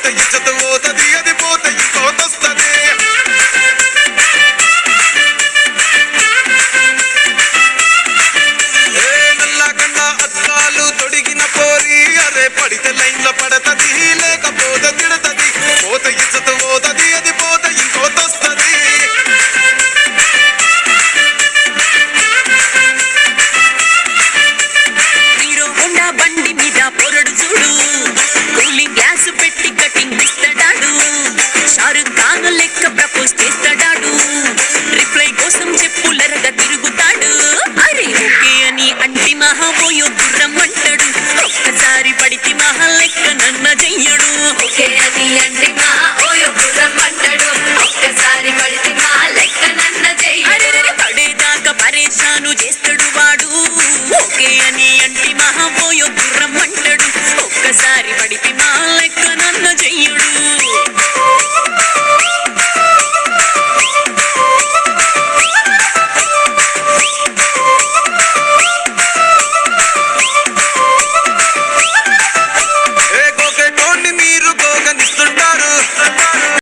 పోతే ఇజ్జత పోతుంది అది పోతే తొడిగిన పోరి అరే పడితే లైన్లో పడతది శారుద్దాను లెక్క ప్రపోజ్ చేస్తాడాడు. రిప్లై కోసం చెప్పులరగ తిరుగుతాడు. అరే ఓకే అని అంటి మహాబోయో గుర్రం అంటాడు. ఒక్కసారి పడితే మహా లెక్క నన్న చెయ్యడు. ఓకే అని అంటి మహాబోయో గుర్రం అంటాడు. ఒక్కసారి పడితే మహా లెక్క నన్న చెయ్యడు. పడేదాకా పరేశాను చేస్తాడు వాడు. ఓకే అని అంటి మహాబోయో